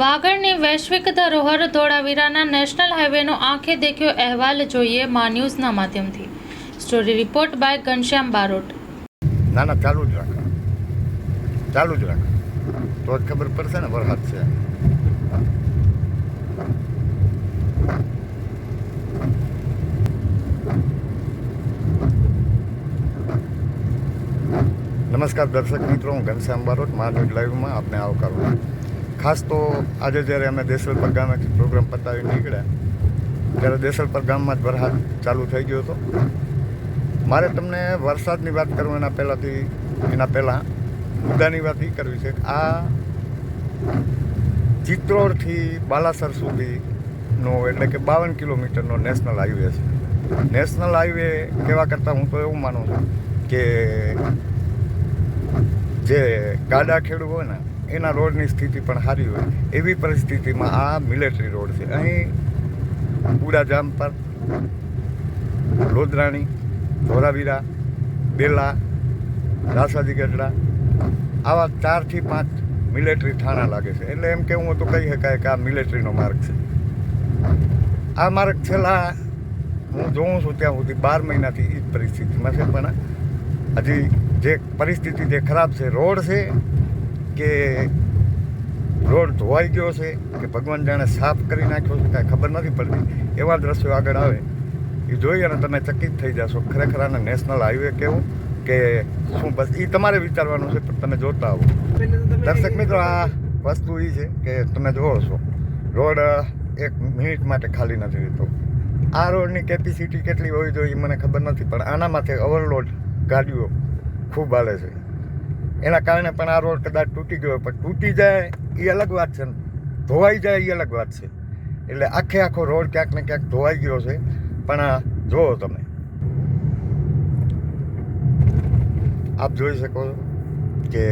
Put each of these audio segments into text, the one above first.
વાગડની વૈશ્વિક ધરોહર ધોળાવીરાના નેશનલ હાઈવેનો આંખે દેખ્યો અહેવાલ જોઈએ મા ન્યૂઝના માધ્યમથી. Story report by Ghanshyam Barot. ના ના, ચાલુ જ રાખ. ચાલુ જ રાખ. તો જ ખબર પડશે ને વરસાદ છે. નમસ્કાર દર્શક મિત્રો, હું ઘનશ્યામ બારોટ. મહાદેવ લાઈવમાં આપને આવકારું ખાસ તો આજે જ્યારે અમે દેસલપર ગામેથી પ્રોગ્રામ પતાવી નીકળ્યા, ત્યારે દેસલપર ગામમાં જ વરસાદ ચાલુ થઈ ગયો હતો. મારે તમને વરસાદની વાત કરું એના પહેલાંથી, એના પહેલાં મુદ્દાની વાત એ કરવી છે આ ચિત્રોડથી બાલાસર સુધીનો એટલે કે બાવન કિલોમીટરનો નેશનલ હાઈવે છે. નેશનલ હાઈવે કહેવા કરતાં હું તો એવું માનું છું કે જે ગાડા ખેડૂત હોય ને એના રોડની સ્થિતિ પણ સારી હોય, એવી પરિસ્થિતિમાં આ મિલિટરી રોડ છે. અહીં પૂરા જામ પર લોદરાણી ધોરાવીરા, બેલા રાસાદી ગઢડા આવા ચારથી પાંચ મિલિટરી થાણા લાગે છે. એટલે એમ કેવું તો કહી શકાય કે આ મિલિટરીનો માર્ગ છે. આ માર્ગ છેલ્લા હું જોઉં છું ત્યાં સુધી બાર મહિનાથી એ જ પરિસ્થિતિમાં છે. પણ હજી જે પરિસ્થિતિ જે ખરાબ છે, રોડ છે કે રોડ ધોવાઈ ગયો છે કે ભગવાન જાણે સાફ કરી નાખ્યો છે, કાંઈ ખબર નથી પડતી. એવા દ્રશ્યો આગળ આવે. એ જોઈ અને તમે ચકિત થઈ જશો. ખરેખર આને નેશનલ હાઈવે કેવું કે શું બસ એ તમારે વિચારવાનું છે, પણ તમે જોતા આવો. દર્શક મિત્રો, આ વસ્તુ એ છે કે તમે જોવો છો, રોડ એક મિનિટ માટે ખાલી નથી રહેતો. આ રોડની કેપેસિટી કેટલી હોવી જોઈએ મને ખબર નથી, પણ આનામાંથી ઓવરલોડ ગાડીઓ ખૂબ હાલે છે. એના કારણે પણ આ રોડ કદાચ તૂટી ગયો પણ તૂટી જાય એ અલગ વાત છે ને. ધોવાઈ જાય એ અલગ વાત છે. એટલે આખે આખો રોડ ક્યાંક ને ક્યાંક ધોવાઈ ગયો છે. પણ આ જુઓ તમે. આપ જોઈ શકો કે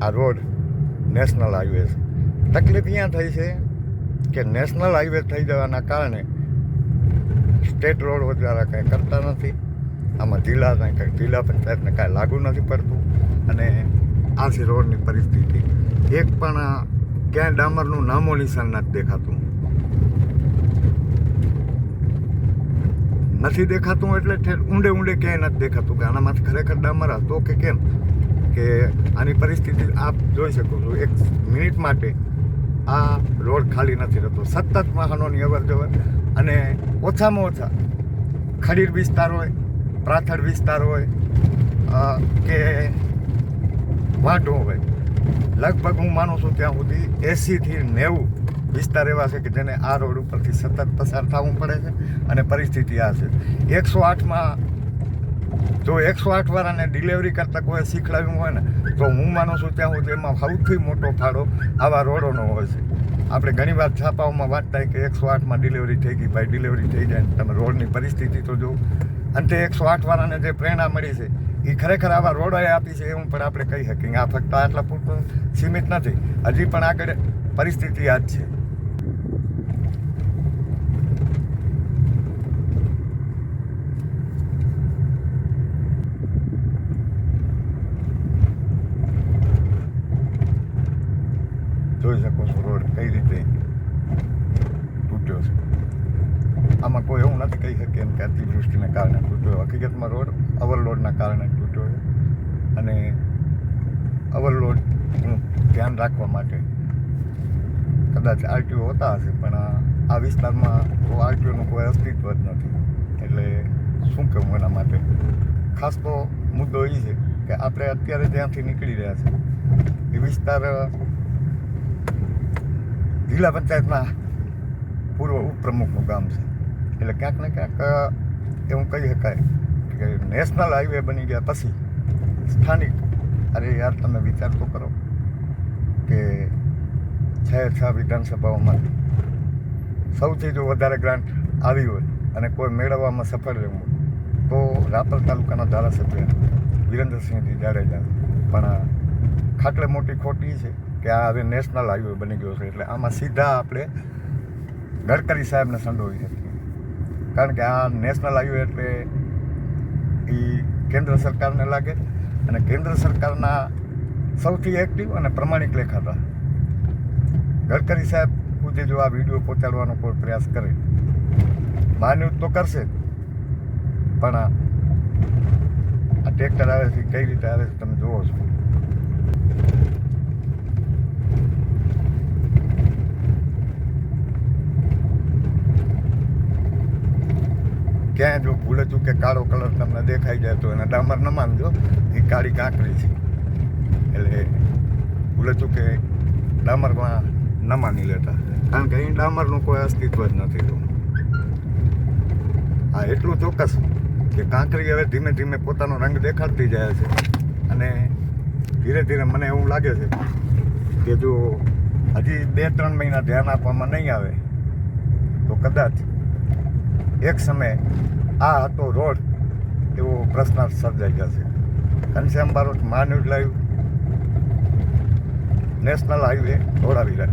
આ રોડ નેશનલ હાઈવે છે. તકલીફ અહીંયા થઈ છે કે નેશનલ હાઈવે થઈ જવાના કારણે સ્ટેટ રોડ દ્વારા કંઈ કરતા નથી. આમાં જિલ્લા કંઈ જિલ્લા પંચાયતને કાંઈ લાગુ નથી પડતું. અને આસી રોડની પરિસ્થિતિ. એક પણ ક્યાંય ડામરનું નામો નિશાન નથી દેખાતું. નથી દેખાતું એટલે ઊંડે ઊંડે ક્યાંય નથી દેખાતું કે આનામાંથી ખરેખર ડામર હતો કે કેમ? કે આની પરિસ્થિતિ આપ જોઈ શકો છો. એક મિનિટ માટે આ રોડ ખાલી નથી રહેતો. સતત વાહનોની અવર જવર અને ઓછામાં ઓછા ખડીર વિસ્તાર હોય પ્રાથડ વિસ્તાર હોય કે વાંઢો હોય. લગભગ હું માનું છું ત્યાં સુધી એંસીથી નેવું વિસ્તાર એવા છે કે જેને આ રોડ ઉપરથી સતત પસાર થવું પડે છે અને પરિસ્થિતિ આ છે. એકસો આઠમાં જો એકસો આઠ વાળાને ડિલિવરી કરતાં કોઈ શીખડાવ્યું હોય ને, તો હું માનું છું ત્યાં સુધી એમાં સૌથી મોટો ફાળો આવા રોડોનો હોય છે. આપણે ઘણી વાર છાપાઓમાં વાંચતા કે એકસો આઠમાં ડિલિવરી થઈ ગઈ, ભાઈ ડિલિવરી થઈ જાય તમે રોડની પરિસ્થિતિ તો જો અંતે એકસો આઠ વાળાને જે પ્રેરણા મળી છે એ ખરેખર આવા રોડોએ આપી છે એવું પણ આપણે કહી શકીએ આ ફક્ત આટલા પૂરતું સીમિત નથી, હજી પણ આગળ પરિસ્થિતિ આ જ છે. જોઈ શકો છો રોડ કઈ રીતે તૂટ્યો છે આમાં કોઈ એવું નથી કહી શકીએ એમ કે અતિવૃષ્ટિને કારણે તૂટ્યો હકીકતમાં રોડ ઓવરલોડના કારણે તૂટ્યો હોય. અને ઓવરલોડનું ધ્યાન રાખવા માટે કદાચ આરટીઓ હોતા હશે, પણ આ વિસ્તારમાં તો આરટીઓનું કોઈ અસ્તિત્વ જ નથી. એટલે શું કહેવું એના માટે? ખાસ તો મુદ્દો એ છે કે આપણે અત્યારે જ્યાંથી નીકળી રહ્યા છે એ વિસ્તાર જિલ્લા પંચાયતના પૂર્વ ઉપપ્રમુખનું ગામ છે. એટલે ક્યાંક ને ક્યાંક એવું કહી શકાય કે નેશનલ હાઈવે બની ગયા પછી સ્થાનિક. અરે યાર, તમે વિચાર તો કરો કે છ છ વિધાનસભાઓમાંથી સૌથી જો વધારે ગ્રાન્ટ આવી હોય અને કોઈ મેળવવામાં સફળ રહેવું તો રાપર તાલુકાના ધારાસભ્ય વિરેન્દ્રસિંહજી જાડેજા. પણ ખાટલે મોટી ખોટી છે કે આ હવે નેશનલ હાઈવે બની ગયો છે, એટલે આમાં સીધા આપણે ગડકરી સાહેબને સંડોવી શકીએ કારણ કે આ નેશનલ હાઈવે એટલે એ કેન્દ્ર સરકારને લાગે. અને કેન્દ્ર સરકારના સૌથી એક્ટિવ અને પ્રમાણિક લેખાતા ગડકરી સાહેબ સુધી જો આ વીડિયો પહોંચાડવાનો કોઈ પ્રયાસ કરે માન્યું તો કરશે. પણ આ ટ્રેક્ટર આવે છે, કઈ રીતે આવે છે, તમે જુઓ છો. ક્યાંય જો ભૂલે ચૂકે કાળો કલર તમને દેખાઈ જાય તો એને ડામર ન માનજો એ કાળી કાંકરી છે. એટલે ભૂલે ચૂકે ડામરમાં ન માની લેતા. કારણ કે અહીં ડામરનું કોઈ અસ્તિત્વ જ નથી તો હા એટલું ચોક્કસ કે કાંકરી હવે ધીમે ધીમે પોતાનો રંગ દેખાડતી જાય છે. અને ધીરે ધીરે મને એવું લાગે છે કે જો હજી બે ત્રણ મહિના ધ્યાન આપવામાં નહીં આવે, તો કદાચ એક સમયે આ હતો રોડ એવો પ્રશ્ન સર્જાઈ જશે ઘનશ્યામ બારોટ મહાન્યુઝ લાઈવ, નેશનલ હાઈવે, ધોળાવીરા.